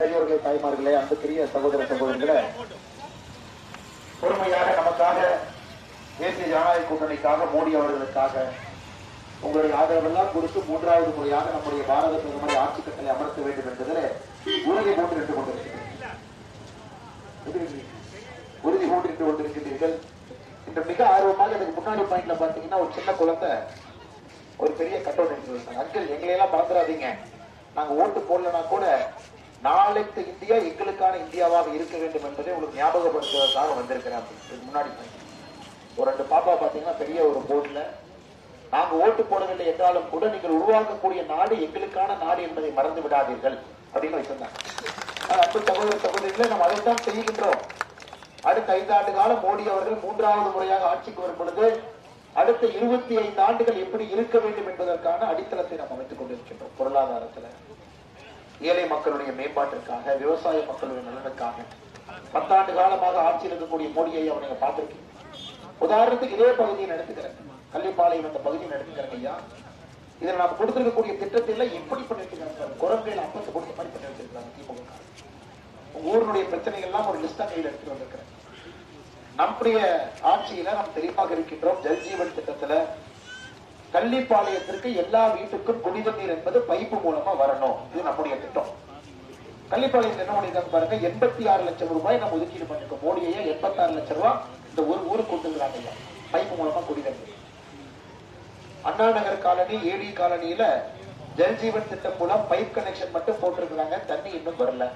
பெரியவர்களே தாய்மார்களே அன்புக்குரிய சகோதர சகோதரிகளே பொறுமையாக நமக்காக தேசிய ஜனநாயக கூட்டணிக்காக மோடி அவர்களுக்காக உங்களுடைய ஆதரவெல்லாம் கொடுத்து மூன்றாவது முறையாக நம்முடைய பாரத பிரதமரை ஆட்சி கட்டளை அமர்த்த வேண்டும் என்பதில் உறுதி போட்டு நின்று கொண்டிருக்கிறேன். உறுதி போட்டு நின்று கொண்டிருக்கிறீர்கள். இன்று மிக ஆர்வமாக எனக்கு முன்னாடி பாயிண்ட்ல பாத்தீங்கன்னா ஒரு சின்ன குழந்தை ஒரு பெரிய கட்டவுட் எடுத்து அங்கிள் எங்களையெல்லாம் மறந்துடாதீங்க. நாங்க ஓட்டு போடலனா கூட நாளைக்கு இந்தியா எங்களுக்கான இந்தியாவாக இருக்க வேண்டும் என்பதை உங்களுக்கு ஞாபகப்படுத்துவதற்காக வந்திருக்கிறேன் அப்படின்னு. முன்னாடி ஒரு ரெண்டு பாப்பா பாத்தீங்கன்னா பெரிய ஒரு போர்டுல நாங்க ஓட்டு போடவில்லை என்றாலும் கூட நீங்கள் உருவாக்கக்கூடிய நாடு எங்களுக்கான நாடு என்பதை மறந்து விடாதீர்கள் அப்படின்னு வச்சிருந்தாங்க ஆனா, அன்பு சகோதர சகோதரிகளை நாம் அதைத்தான் செய்கின்றோம். அடுத்த ஐந்தாண்டு காலம் மோடி அவர்கள் மூன்றாவது முறையாக ஆட்சிக்கு வரும் பொழுது அடுத்த இருபத்தி ஐந்து ஆண்டுகள் எப்படி இருக்க வேண்டும் என்பதற்கான அடித்தளத்தை நாம் அமைத்துக் கொண்டிருக்கின்றோம் பொருளாதாரத்துல. ஏழை மக்களுடைய மேம்பாட்டிற்காக விவசாய மக்களுடைய நலனுக்காக. பத்தாண்டு காலமாக ஆட்சியில் இருக்கக்கூடிய மோடியை அவனை பார்த்திருக்கீங்க. உதாரணத்துக்கு இதே பகுதியை நடத்துக்கிறேன். கள்ளிப்பாளையம் அந்த பகுதியை நடத்துக்கிறேன் ஐயா. இதில் நாம் கொடுத்திருக்கக்கூடிய திட்டத்தில் எப்படி பண்ணிருக்காங்க குரங்கையில் அப்பத்து கொடுத்த மாதிரி பண்ணி வச்சிருக்காங்க திமுக ஊருடைய பிரச்சனைகள் எல்லாம் ஒரு லிஸ்டா கையில் எடுத்துட்டு வந்திருக்கிறேன். நம்முடைய ஆட்சியில நாம் தெளிவாக இருக்கின்றோம் ஜல்ஜீவன் திட்டத்துல கள்ளிப்பாளையத்திற்கு எல்லா வீட்டுக்கும் புனித நீர் என்பது பைப்பு மூலமா வரணும். இது நம்முடைய திட்டம். கள்ளிப்பாளையம் என்ன பண்ணிருக்காங்க பாருங்க எண்பத்தி ஆறு லட்சம் ரூபாய் நம்ம ஒதுக்கீடு பண்ணிருக்கோம். மோடியை எண்பத்தி ஆறு லட்சம் ரூபாய் இந்த ஒரு ஊருக்கு கொடுத்துருக்காங்க ஐயா. பைப்பு மூலமா குடித நீர். அண்ணா நகர் காலனி ஏடி காலனியில ஜல்ஜீவன் திட்டம் மூலம் பைப் கனெக்ஷன் மட்டும் போட்டிருக்கிறாங்க. தண்ணி இன்னும் வரல.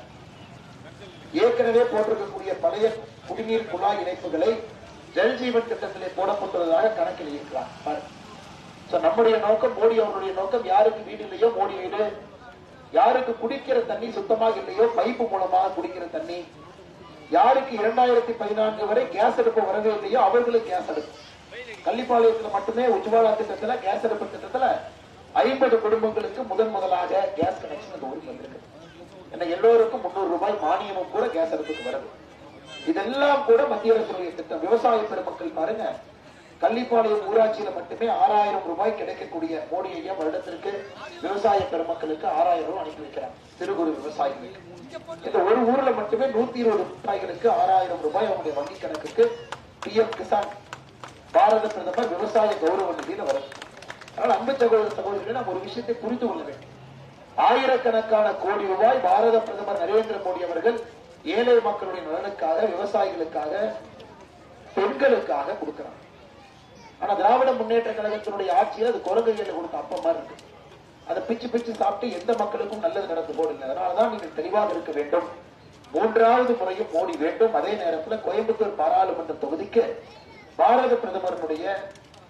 ஏற்கனவே போட்டிருக்கக்கூடிய பழைய குடிநீர் குழாய் இணைப்புகளை ஜல்ஜீவன் திட்டத்திலே போடப்பட்டுள்ளதாக கணக்கில் இருக்கிறார். பாருங்க. நம்முடைய நோக்கம் மோடி அவருடைய நோக்கம் யாருக்கு வீடு இல்லையோ மோடி வீடு. யாருக்கு குடிக்கிற தண்ணி சுத்தமாக இல்லையோ பைப்பு மூலமாக குடிக்கிற தண்ணி. யாருக்கு இரண்டாயிரத்தி பதினான்கு வரை கேஸ் அடுப்பு வரவே இல்லையோ அவர்களுக்கு கேஸ் அடுப்பு. கள்ளிப்பாளையத்துல மட்டுமே உஜ்வாலா திட்டத்துல கேஸ் அடுப்பு திட்டத்துல ஐம்பது குடும்பங்களுக்கு முதன் முதலாக கேஸ் கனெக்ஷன் அந்த ஊருக்கு வந்திருக்கு. ஏன்னா எல்லோருக்கும் முன்னூறு ரூபாய் மானியமும் கூட கேஸ் அடுப்புக்கு வருது. இதெல்லாம் கூட மத்திய அரசுடைய திட்டம். விவசாய பெருமக்கள் பாருங்க கள்ளிப்பாளையம் ஊராட்சியில மட்டுமே ஆறாயிரம் ரூபாய் கிடைக்கக்கூடிய மோடி ஐயா வருடத்திற்கு விவசாய பெருமக்களுக்கு ஆறாயிரம் ரூபாய் அனுப்பி வைக்கிறார். சிறு குறு விவசாயிகளுக்கு. இந்த ஒரு ஊர்ல மட்டுமே நூத்தி இருபது விவசாயிகளுக்கு ஆறாயிரம் ரூபாய் அவங்களுடைய வங்கி கணக்குக்கு பிஎம் கிசான் பாரத பிரதமர் விவசாய கௌரவ நிதியில வரும். அதனால அன்பு சகோதர சகோதரிகளை நாம் ஒரு விஷயத்தை புரிந்து கொள்ள வேண்டும். ஆயிரக்கணக்கான கோடி ரூபாய் பாரத பிரதமர் நரேந்திர மோடி அவர்கள் ஏழை மக்களுடைய நலனுக்காக விவசாயிகளுக்காக பெண்களுக்காக கொடுக்கிறார். ஆனா திராவிட முன்னேற்ற கழகத்தினுடைய ஆட்சியில் அது குரங்கையில கொடுத்த அப்பமா இருக்கு. அதை பிச்சு பிச்சு சாப்பிட்டு எந்த மக்களுக்கும் நல்லது நடந்து போடுங்க அதனாலதான் நீங்கள் தெளிவாக இருக்க வேண்டும். மூன்றாவது முறையும் மோடி வேண்டும். அதே நேரத்தில் கோயம்புத்தூர் பாராளுமன்ற தொகுதிக்கு பாரத பிரதமருடைய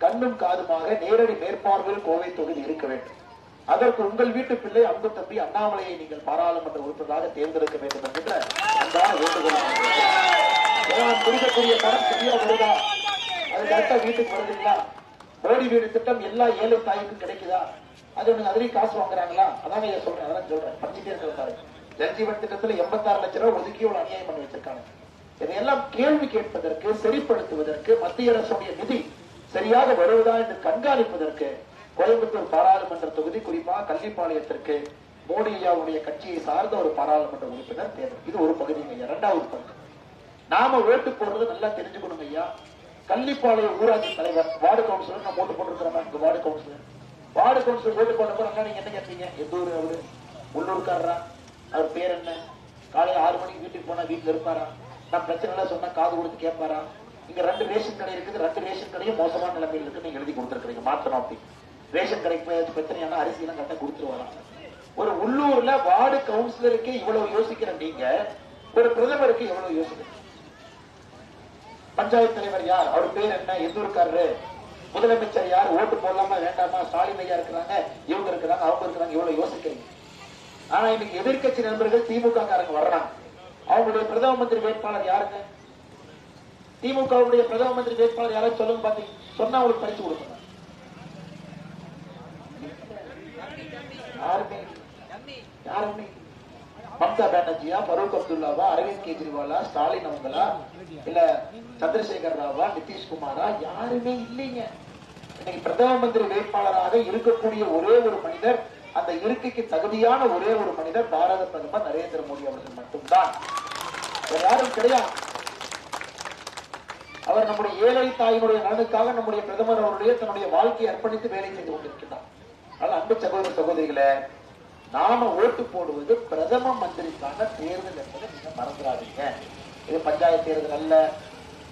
கண்ணும் காதுமாக நேரடி மேற்பார்வையில் கோவை தொகுதி இருக்க வேண்டும். அதற்கு உங்கள் வீட்டு பிள்ளை அன்பு தம்பி அண்ணாமலையை நீங்கள் பாராளுமன்ற உறுப்பினராக தேர்ந்தெடுக்க வேண்டும் என்கின்ற அன்பான வேண்டுகோள். ஏன்னா தரம் சரியா வருதா அது வீட்டுக்கு வருதுங்களா மோடி வீடு திட்டம் எல்லா ஏழை தாய்க்கும் கிடைக்குதா? அது ஒண்ணு அதுலயும் காசு வாங்குறாங்களா? அதான் சொல்றேன் அதான் சொல்றேன். படிச்சுட்டே இருக்கிற பாருங்க ஜல்ஜீவன் திட்டத்துல எண்பத்தாறு லட்சம் ரூபாய் ஒதுக்கி ஒரு அநியாயம் பண்ணி வச்சிருக்காங்க. இதையெல்லாம் கேள்வி கேட்பதற்கு சரிப்படுத்துவதற்கு மத்திய அரசுடைய நிதி சரியாக வருவதா என்று கண்காணிப்பதற்கு கோயம்புத்தூர் பாராளுமன்ற தொகுதி குறிப்பாக கல்விப்பாளையத்திற்கு மோடி ஐயாவுடைய கட்சியை சார்ந்த ஒரு பாராளுமன்ற உறுப்பினர் தேர்தல். இது ஒரு பகுதிங்க ஐயா. இரண்டாவது பகுதி நாம ஓட்டு போடுறது நல்லா தெரிஞ்சுக்கணுங்க ஐயா. கள்ளிப்பாளையம் ஊராட்சி தலைவர் வார்டு கவுன்சிலர் நான் போட்டு போட்டிருக்கிறேன் இங்க வார்டு கவுன்சிலர் வார்டு கவுன்சிலர் போட்டு போட்ட போறாங்க நீங்க என்ன கேட்பீங்க எந்த ஊர் அவரு? உள்ளூர்காரரா? அவர் பேர் என்ன? காலையில் ஆறு மணிக்கு வீட்டுக்கு போனா வீட்டுல இருப்பாரா? நான் பிரச்சனை எல்லாம் சொன்னா காது கொடுத்து கேட்பாரா? இங்க ரெண்டு ரேஷன் கடை இருக்குது. ரெண்டு ரேஷன் கடையும் மோசமான நிலைமையில் இருக்கு நீங்க எழுதி கொடுத்துருக்கீங்க மாத்தணும் அப்படி. ரேஷன் கடைக்கு போய் பிரச்சனையான அரிசி எல்லாம் கரெக்டா கொடுத்துருவாராம் ஒரு உள்ளூர்ல வார்டு கவுன்சிலருக்கு இவ்வளவு யோசிக்கிற நீங்க ஒரு பிரதமருக்கு எவ்வளவு யோசிக்கிறீங்க பஞ்சாயத்து தலைவர் யார்? அவர் பேர் என்ன? எந்த இருக்காரு முதலமைச்சர் யார்? ஓட்டு போடலாமா வேண்டாமா? ஸ்டாலின் ஐயா இருக்கிறாங்க இவங்க இருக்கிறாங்க அவங்க இருக்கிறாங்க இவ்வளவு யோசிக்கிறீங்க. ஆனா இன்னைக்கு எதிர்க்கட்சி நண்பர்கள் திமுக காரங்க வர்றாங்க. அவங்களுடைய பிரதம மந்திரி வேட்பாளர் யாருங்க? திமுகவுடைய பிரதம மந்திரி வேட்பாளர் யாராவது சொல்லுங்க பாத்தீங்க சொன்னா அவங்களுக்கு படிச்சு கொடுக்கணும். யாருமே யாருமே மம்தா பானர்ஜியா பரூக் அப்துல்லாவா கெஜ்ரிவாலா ஸ்டாலின் அவங்களா இல்ல சந்திரசேகர் ராவா நிதிஷ்குமாரா யாருமே இல்லைங்க. இன்னைக்கு பிரதம மந்திரி வேட்பாளராக இருக்கக்கூடிய ஒரே ஒரு மனிதர் அந்த இருக்கைக்கு தகுதியான ஒரே ஒரு மனிதர் பாரத பிரதமர் நரேந்திர மோடி அவர்கள் மட்டும்தான். யாரும் கிடையாது அவர் நம்முடைய ஏழை தாயினுடைய நலனுக்காக நம்முடைய பிரதமர் அவருடைய தன்னுடைய வாழ்க்கையை அர்ப்பணித்து வேலை செய்து கொண்டிருக்கிறார் அதனால அன்பு சகோதர சகோதரிகளை நாம ஓட்டு போடுவது பிரதம மந்திரிக்கான தேர்தல் என்பதை நீங்க மறந்துடாதீங்க இது பஞ்சாயத்து தேர்தல் அல்ல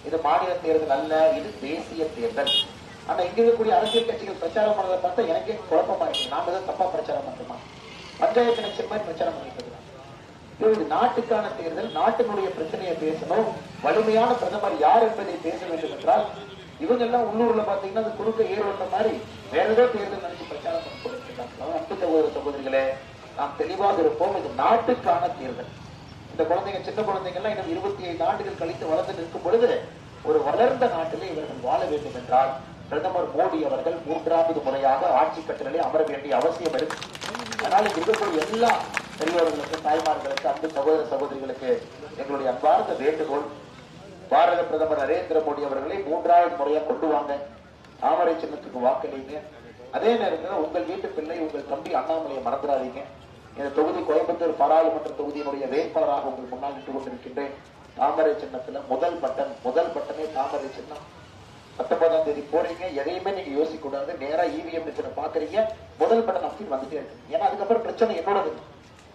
இது மாநில தேர்தல் அல்ல இது தேசிய தேர்தல். ஆனா இங்க இருக்கக்கூடிய அரசியல் கட்சிகள் பிரச்சாரம் பண்ணதை பார்த்தா எனக்கே குழப்பமா இருக்கு நாம ஏதோ தப்பா பிரச்சாரம் பண்றோமா? பஞ்சாயத்து எலெக்ஷன் மாதிரி பிரச்சாரம் பண்ணிட்டு இருக்கிறோம் இது நாட்டுக்கான தேர்தல் நாட்டினுடைய பிரச்சனையை பேசணும். வலிமையான பிரதமர் யார் என்பதை பேச வேண்டும் என்றால் இவங்க எல்லாம் உள்ளூர்ல பாத்தீங்கன்னா அந்த குறுக்க ஏறு மாதிரி வேற ஏதோ தேர்தல் நினைச்சு பிரச்சாரம் பண்ணி அன்பு சகோதர சகோதரிகளே நாம் தெளிவாக இருப்போம். இது நாட்டுக்கான தேர்தல். இந்த குழந்தைங்க சின்ன குழந்தைங்க எல்லாம் இன்னும் இருபத்தி ஐந்து ஆண்டுகள் கழித்து வளர்ந்து நிற்கும் பொழுது ஒரு வளர்ந்த நாட்டிலே இவர்கள் வாழ வேண்டும் என்றால் பிரதமர் மோடி அவர்கள் மூன்றாவது முறையாக ஆட்சி கட்டளை அமர வேண்டிய அவசியம் இருக்கு. அதனால இருக்கக்கூடிய எல்லா பெரியவர்களுக்கு தாய்மார்களுக்கு அன்பு சகோதர சகோதரிகளுக்கு எங்களுடைய அன்பார்ந்த வேண்டுகோள். பாரத பிரதமர் நரேந்திர மோடி அவர்களை மூன்றாவது முறையா கொண்டு வாங்க. தாமரை சின்னத்துக்கு வாக்களிங்க அதே நேரத்தில் உங்கள் வீட்டு பிள்ளை உங்கள் தம்பி அண்ணாமலையை மறந்துடாதீங்க. இந்த தொகுதி கோயம்புத்தூர் பாராளுமன்ற தொகுதியினுடைய வேட்பாளராக உங்கள் முன்னால் நின்று கொண்டிருக்கின்றேன். தாமரை சின்னத்துல முதல் பட்டன் முதல் பட்டனே தாமரை சின்னம். பத்தொன்பதாம் தேதி போறீங்க எதையுமே நீங்க யோசிக்க கூடாது நேரா இவிஎம் மிஷினை பாக்குறீங்க. முதல் பட்டன் அப்படி வந்துட்டே இருக்கு. ஏன்னா அதுக்கப்புறம் பிரச்சனை என்னோடது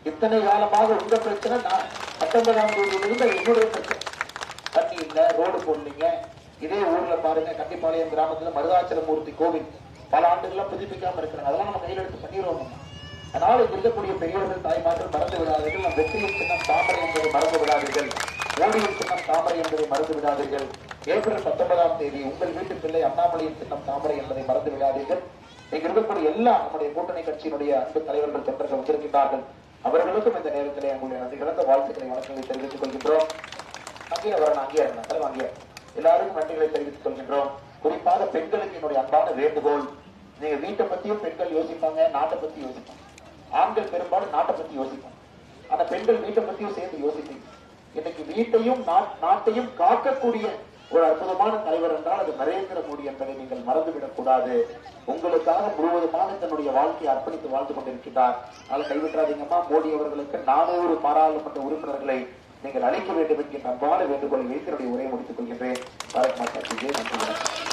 இத்தனை காலமாக உங்க பிரச்சனை நான் பத்தொன்பதாம் தேதியில இருந்து என்னுடைய பிரச்சனை. தண்ணி இல்லை ரோடு போடலீங்க. இதே ஊர்ல பாருங்க கண்டிப்பாளையம் கிராமத்துல மருதாச்சலமூர்த்தி கோவில். பல ஆண்டுகளா புதுப்பிக்காம இருக்கிறாங்க. அதெல்லாம் நம்ம கையில் எடுத்து பண்ணிடுவோம் அதனால இருக்கக்கூடிய பெரியவர்கள் தாய்மார்கள் மறந்து விடாதீர்கள். நம் வெற்றியின் சின்னம் தாமரை என்பதை மறந்து விடாதீர்கள். ஓடியின் சின்னம் தாமரை என்பதை மறந்து விடாதீர்கள். ஏப்ரல் பத்தொன்பதாம் தேதி உங்கள் வீட்டு பிள்ளை அண்ணாமலையின் சின்னம் தாமரை என்பதை மறந்து விடாதீர்கள். இங்க இருக்கக்கூடிய எல்லா நம்முடைய கூட்டணி கட்சியினுடைய அன்பு தலைவர்கள் தொண்டர்கள் வச்சிருக்கின்றார்கள் அவர்களுக்கும் இந்த நேரத்தில் எங்களுடைய நன்றி கலந்த வாழ்த்துக்களை வணக்கங்களை தெரிவித்துக் கொள்கின்றோம். அங்கே வரணும் அங்கே வரணும் அங்கே எல்லாருக்கும் நன்றிகளை தெரிவித்துக் கொள்கின்றோம். குறிப்பாக பெண்களுக்கு என்னுடைய அன்பான வேண்டுகோள். நீங்க வீட்டை பத்தியும் பெண்கள் யோசிப்பாங்க நாட்டை பத்தி யோசிப்பாங்க. ஆண்கள் பெரும்பாலும் நாட்டை பத்தி யோசிப்பாங்க. ஆனா பெண்கள் வீட்டை பத்தியும் சேர்ந்து யோசிப்பீங்க. இன்னைக்கு வீட்டையும் நாட்- நாட்டையும் காக்கக்கூடிய ஒரு அற்புதமான தலைவர் என்றால் அது நரேந்திர மோடி என்பதை நீங்கள் மறந்துவிடக் கூடாது. உங்களுக்காக முழுவதுமாக தன்னுடைய வாழ்க்கையை அர்ப்பணித்து வாழ்ந்து கொண்டிருக்கிறார் அதனால் கைவிட்டாதீங்கம்மா மோடி அவர்களுக்கு நானூறு பாராளுமன்ற உறுப்பினர்களை நீங்கள் அளிக்க வேண்டும் என்கின்ற அன்பான வேண்டுகோளை வைத்து என்னுடைய உரையை முடித்துக் கொள்கின்றேன். பாரத் மாதா நன்றி வணக்கம்.